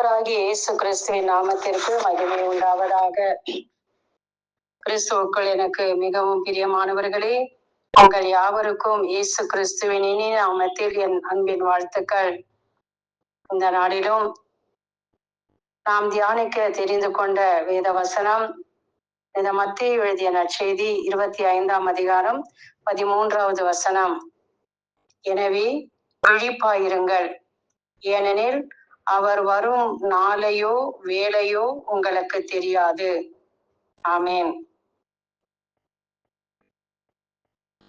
இயேசு கிறிஸ்துவின் நாமத்திற்கு மகிமை உண்டாவதாக. கிறிஸ்துவுக்குள் எனக்கு மிகவும் பிரியமானவர்களே உங்கள் யாவருக்கும் இயேசு கிறிஸ்துவின் இனி நாமத்தில் என் அன்பின் வாழ்த்துக்கள். இந்த நாளிலும் நாம் தியானிக்க தெரிந்து கொண்ட வேத வசனம் இந்த மத்திய எழுதிய நற்செய்தி இருபத்தி ஐந்தாம் அதிகாரம் பதிமூன்றாவது வசனம். எனவே விழிப்பாயிருங்கள். ஏனெனில் அவர் வரும் நாளையோ வேலையோ உங்களுக்கு தெரியாது. ஆமேன்.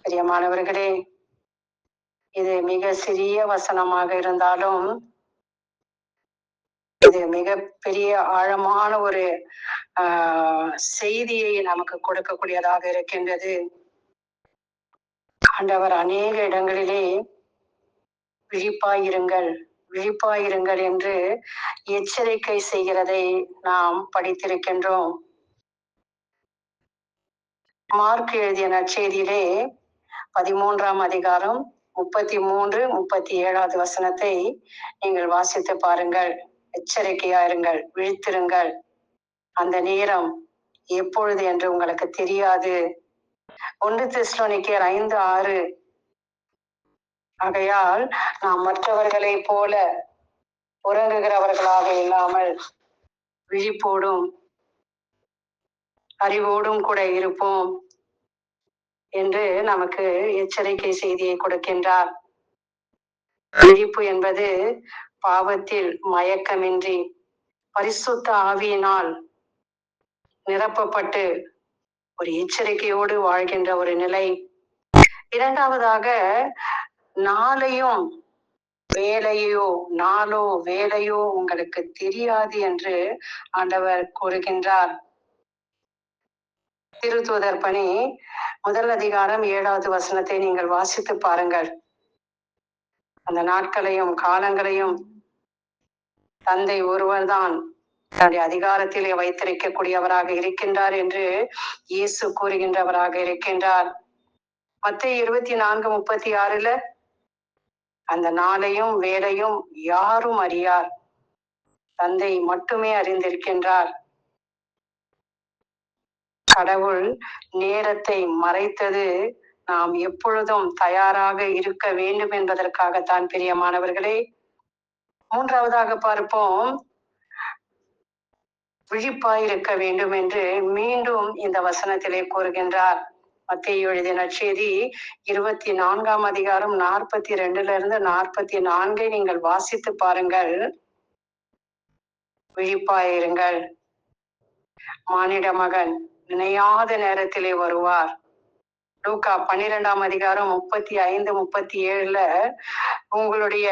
பிரியமானவர்களே இது மிக சிறிய வசனமாக இருந்தாலும் இது மிக பெரிய ஆழமான ஒரு ஆஹ் செய்தியை நமக்கு கொடுக்கக்கூடியதாக இருக்கின்றது. ஆண்டவர் அநேக இடங்களிலே விழிப்பாயிருங்கள். விழிப்பாயிருங்கள் என்று எச்சரிக்கை செய்கிறதை நாம் படித்திருக்கின்றோம். மார்க் எழுதிய நற்செய்தியிலே பதிமூன்றாம் அதிகாரம் முப்பத்தி மூன்று முப்பத்தி ஏழாவது வசனத்தை நீங்கள் வாசித்து பாருங்கள். எச்சரிக்கையாயிருங்கள் விழித்திருங்கள். அந்த நேரம் எப்பொழுது என்று உங்களுக்கு தெரியாது. ஒன்று தெஸ்லோனிக்கர் ஐந்து ஆறு ஆகையால் நாம் மற்றவர்களை போல உறங்குகிறவர்களாக இல்லாமல் விழிப்போடும் அறிவோடும் கூட இருப்போம் என்று நமக்கு எச்சரிக்கை செய்தியை கொடுக்கின்றார். விழிப்பு என்பது பாவத்தில் மயக்கமின்றி பரிசுத்த ஆவியினால் நிரப்பப்பட்டு ஒரு எச்சரிக்கையோடு வாழ்கின்ற ஒரு நிலை. இரண்டாவதாக நாளையும் வேலையோ நாளோ வேலையோ உங்களுக்கு தெரியாது என்று ஆண்டவர் கூறுகின்றார். திருத்துவதர் பணி முதல் அதிகாரம் ஏழாவது வசனத்தை நீங்கள் வாசித்து பாருங்கள். அந்த நாட்களையும் காலங்களையும் தந்தை ஒருவர்தான் தன்னுடைய அதிகாரத்திலே வைத்திருக்கக்கூடியவராக இருக்கின்றார் என்று இயேசு கூறுகின்றவராக இருக்கின்றார். மத்திய இருபத்தி நான்கு முப்பத்தி ஆறுல அந்த நாளையும் வேலையும் யாரும் அறியார். தந்தை மட்டுமே அறிந்திருக்கின்றார். கடவுள் நேரத்தை மறைத்தது நாம் எப்பொழுதும் தயாராக இருக்க வேண்டும் என்பதற்காகத்தான் பிரியமானவர்களே. மூன்றாவதாக பார்ப்போம். விழிப்பாயிருக்க வேண்டும் என்று மீண்டும் இந்த வசனத்திலே கூறுகின்றார். மத்திய எழுதிய செய்தி இருபத்தி நான்காம் அதிகாரம் நாற்பத்தி ரெண்டுல இருந்து நாற்பத்தி நான்கை நீங்கள் வாசித்து பாருங்கள். விழிப்பாயிருங்கள் மானிட மகன் நினையாத நேரத்திலே வருவார். லூக்கா பன்னிரெண்டாம் அதிகாரம் முப்பத்தி ஐந்து முப்பத்தி ஏழுல உங்களுடைய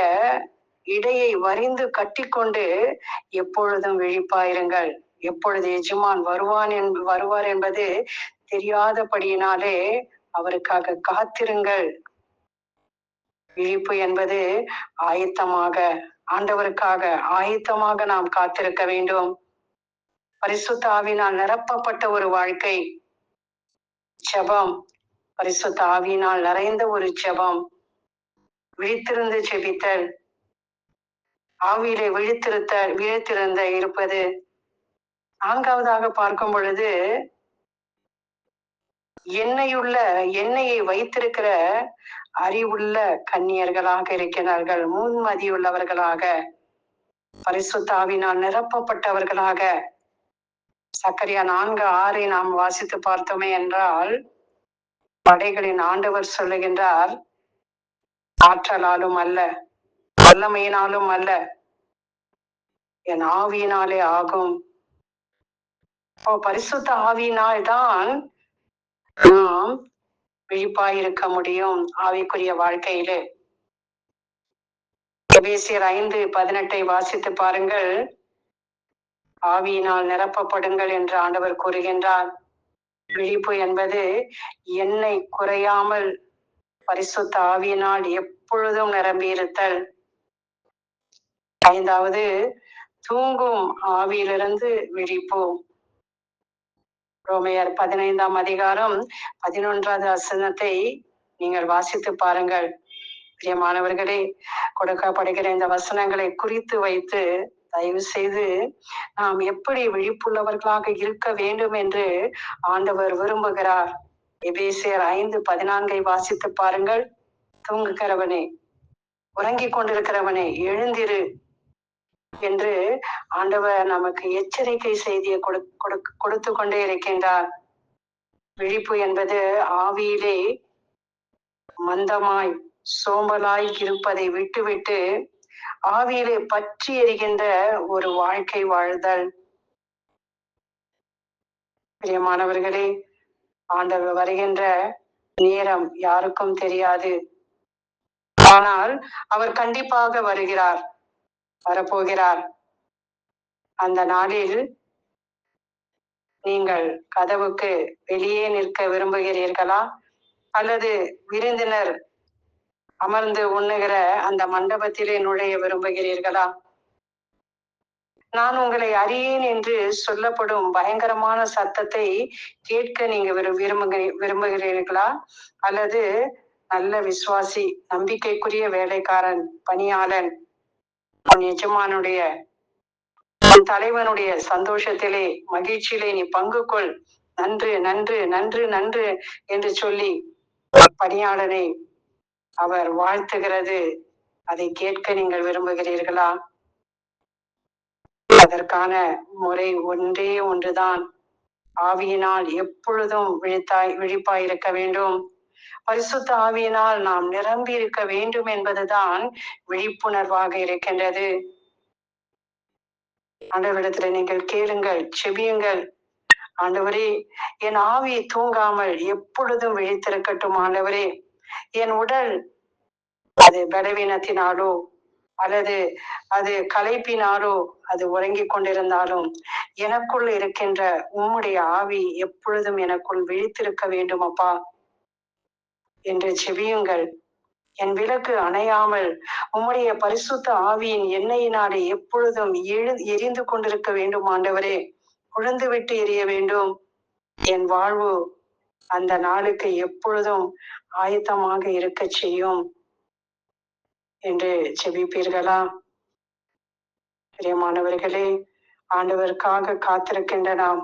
இடையை வரிந்து கட்டிக்கொண்டு எப்பொழுதும் விழிப்பாயிருங்கள் எப்பொழுது எஜமான் வருவான் என் வருவார் என்பது தெரியாதபடியினாலே அவருக்காக காத்திருங்கள். விழிப்பு என்பது ஆயத்தமாக ஆண்டவருக்காக ஆயத்தமாக நாம் காத்திருக்க வேண்டும். பரிசுத்த ஆவினால் நிரப்பப்பட்ட ஒரு வாழ்க்கை. ஜெபம். பரிசுத்த ஆவியினால் நிறைந்த ஒரு ஜெபம். விழித்திருந்து ஜெபித்தல். ஆவியிலே விழித்திருத்த விழித்திருந்த இருப்பது. நான்காவதாக பார்க்கும் பொழுது எண்ணெயுள்ள எண்ணெயை வைத்திருக்கிற அறிவுள்ள கன்னியர்களாக இருக்கிறார்கள். முன்மதியுள்ளவர்களாக பரிசுத்தாவினால் நிரப்பப்பட்டவர்களாக. சக்கரியா நான்கு ஆறை நாம் வாசித்து பார்த்தோமே என்றால் படைகளின் ஆண்டவர் சொல்லுகின்றார் ஆற்றலாலும் அல்ல வல்லமையினாலும் அல்ல என் ஆவியினாலே ஆகும். இப்போ பரிசுத்த ஆவியினால் தான் நாம் விழிப்பாயிருக்க முடியும் ஆவிக்குரிய வாழ்க்கையில. எபேசியர் ஐந்து பதினெட்டை வாசித்து பாருங்கள். ஆவியினால் நிரப்பப்படுங்கள் என்று ஆண்டவர் கூறுகின்றார். விழிப்பு என்பது என்னை குறையாமல் பரிசுத்த ஆவியினால் எப்பொழுதும் நிரம்பியிருத்தல். ஐந்தாவது தூங்கும் ஆவியிலிருந்து விழிப்போம். ரோமையர் பதினைந்தாம் அதிகாரம் பதினொன்றாவது வசனத்தை நீங்கள் வாசித்து பாருங்கள். பிரியமானவர்களே கொடுக்கப்படுகிற இந்த வசனங்களை குறித்து வைத்து தயவு செய்து நாம் எப்படி விழிப்புள்ளவர்களாக இருக்க வேண்டும் என்று ஆண்டவர் விரும்புகிறார். எபேசியர் ஐந்து பதினான்கை வாசித்து பாருங்கள். தூங்குகிறவனே உறங்கிக் கொண்டிருக்கிறவனே எழுந்திரு என்று ஆண்டவர் நமக்கு எச்சரிக்கை செய்தியை கொடு கொடு- கொடுத்து கொண்டே இருக்கின்றார். விழிப்பு என்பது ஆவியிலே மந்தமாய் சோம்பலாய் இருப்பதை விட்டுவிட்டு ஆவியிலே பற்றி எரிகின்ற ஒரு வாழ்க்கை வாழ்தல். பிரியமானவர்களே ஆண்டவர் வருகின்ற நேரம் யாருக்கும் தெரியாது. ஆனால் அவர் கண்டிப்பாக வருகிறார் வரப்போகிறார். அந்த நாளில் நீங்கள் கதவுக்கு வெளியே நிற்க விரும்புகிறீர்களா? அல்லது விருந்தினர் அமர்ந்து உண்ணுகிற அந்த மண்டபத்திலே நுழைய விரும்புகிறீர்களா? நான் உங்களை அறியேன் என்று சொல்லப்படும் பயங்கரமான சத்தத்தை கேட்க நீங்க விரு விரும்புகிறீர்களா? அல்லது நல்ல விசுவாசி நம்பிக்கைக்குரிய வேலைக்காரன் பணியாளன் உன் எஜமானுடைய உன் தலைவனுடைய சந்தோஷத்திலே மகிழ்ச்சியிலே நீ பங்கு கொள் நன்று நன்று நன்று நன்று என்று சொல்லி பணியாளரை அவர் வாழ்த்துகிறது. அதை கேட்க நீங்கள் விரும்புகிறீர்களா? அதற்கான முறை ஒன்றே ஒன்றுதான். ஆவியினால் எப்பொழுதும் விழித்தாய் விழிப்பாய் இருக்க வேண்டும். பரிசுத்த ஆவியினால் நாம் நிரம்பி இருக்க வேண்டும் என்பதுதான் விழிப்புணர்வாக இருக்கின்றது. ஆண்டவரிடத்துல நீங்கள் கேளுங்கள் செபியுங்கள். ஆண்டவரே என் ஆவி தூங்காமல் எப்பொழுதும் விழித்திருக்கட்டும் ஆண்டவரே. என் உடல் அது பலவீனத்தினாலோ அல்லது அது களைப்பினாலோ அது உறங்கிக் கொண்டிருந்தாலும் எனக்குள் இருக்கின்ற உம்முடைய ஆவி எப்பொழுதும் எனக்குள் விழித்திருக்க வேண்டும் அப்பா என்று செவியுங்கள் என் விளக்கு அணையாமல் உம்முடைய பரிசுத்த ஆவியின் எண்ணெயினாலே எப்பொழுதும் எழு எரிந்து கொண்டிருக்க வேண்டும் ஆண்டவரே. குழந்து விட்டு எரிய வேண்டும். என் வாழ்வு அந்த நாளுக்கு எப்பொழுதும் ஆயத்தமாக இருக்க செய்யும் என்று செபிப்பீர்களா பிரியமானவர்களே ஆண்டவருக்காக காத்திருக்கின்ற நாம்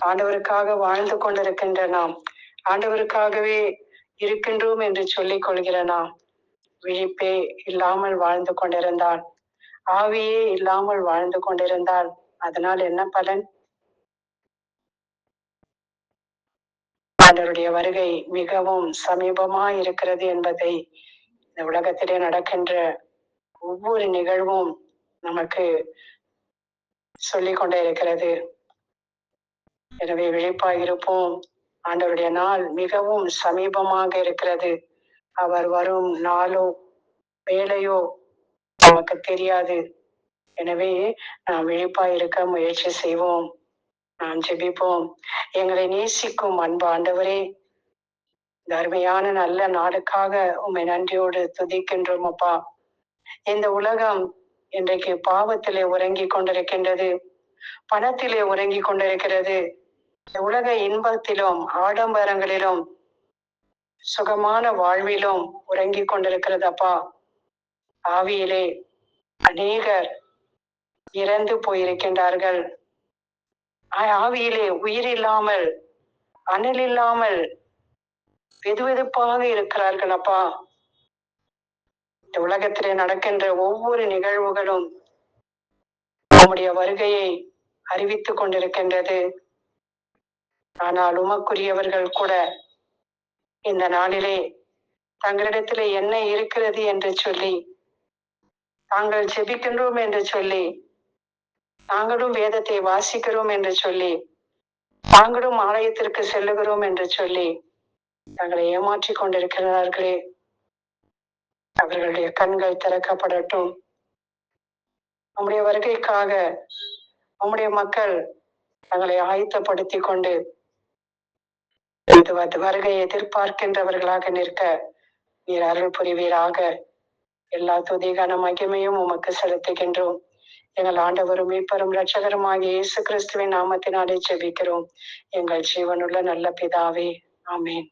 ஆண்டவருக்காக வாழ்ந்து கொண்டிருக்கின்ற நாம் ஆண்டவருக்காகவே இருக்கின்றோம் என்று சொல்லிக் கொள்கிற நாம் விழிப்பே இல்லாமல் வாழ்ந்து கொண்டிருந்தாள். ஆவியே இல்லாமல் வாழ்ந்து கொண்டிருந்தால் அதனால் என்ன பலன்? ஆண்டவருடைய வருகை மிகவும் சமீபமா இருக்கிறது என்பதை இந்த உலகத்திலே நடக்கின்ற ஒவ்வொரு நிகழ்வும் நமக்கு சொல்லிக் கொண்டே இருக்கிறது. எனவே விழிப்பாக இருப்போம். ஆண்டவருடைய நாள் மிகவும் சமீபமாக இருக்கிறது. அவர் வரும் நாளோ வேலையோ நமக்கு தெரியாது. எனவே நாம் விழிப்பாய் இருக்க முயற்சி செய்வோம். நாம் ஜெபிப்போம். எங்களை நேசிக்கும் அன்பு ஆண்டவரே தர்மையான நல்ல நாளுக்காக உம்மை நன்றியோடு துதிக்கின்றோம் அப்பா. இந்த உலகம் இன்றைக்கு பாவத்திலே உறங்கி கொண்டிருக்கின்றது. பணத்திலே உறங்கி கொண்டிருக்கிறது. இந்த உலக இன்பத்திலும் ஆடம்பரங்களிலும் சுகமான வாழ்விலும் உறங்கிக் கொண்டிருக்கிறது அப்பா. ஆவியிலே அநேகர் இறந்து போயிருக்கின்றார்கள். ஆவியிலே உயிர் இல்லாமல் அனல் இல்லாமல் வெதுவெதுப்பாக இருக்கிறார்கள் அப்பா. இந்த உலகத்திலே நடக்கின்ற ஒவ்வொரு நிகழ்வுகளும் நம்முடைய வருகையை அறிவித்துக் கொண்டிருக்கின்றது. ஆனால் உமக்குரியவர்கள் கூட இந்த நாளிலே தங்களிடத்திலே என்ன இருக்கிறது என்று சொல்லி தாங்கள் ஜெபிக்கின்றோம் என்று சொல்லி நாங்களும் வேதத்தை வாசிக்கிறோம் என்று சொல்லி நாங்களும் ஆலயத்திற்கு செல்லுகிறோம் என்று சொல்லி தங்களை ஏமாற்றி கொண்டிருக்கிறார்களே. அவர்களுடைய கண்கள் திறக்கப்படட்டும். நம்முடைய வருகைக்காக நம்முடைய மக்கள் தங்களை ஆயத்தப்படுத்தி கொண்டு இது வருகையை எதிர்பார்க்கின்றவர்களாக நிற்க நீர் அருள் புரிவீராக. எல்லா துதிகான மகிமையும் உமக்கு செலுத்துகின்றோம். எங்கள் ஆண்டவரும் மீட்பரும் இரட்சகருமாகிய இயேசு கிறிஸ்துவின் நாமத்தினாலே ஜெபிக்கிறோம். எங்கள் ஜீவனுள்ள நல்ல பிதாவே ஆமீன்.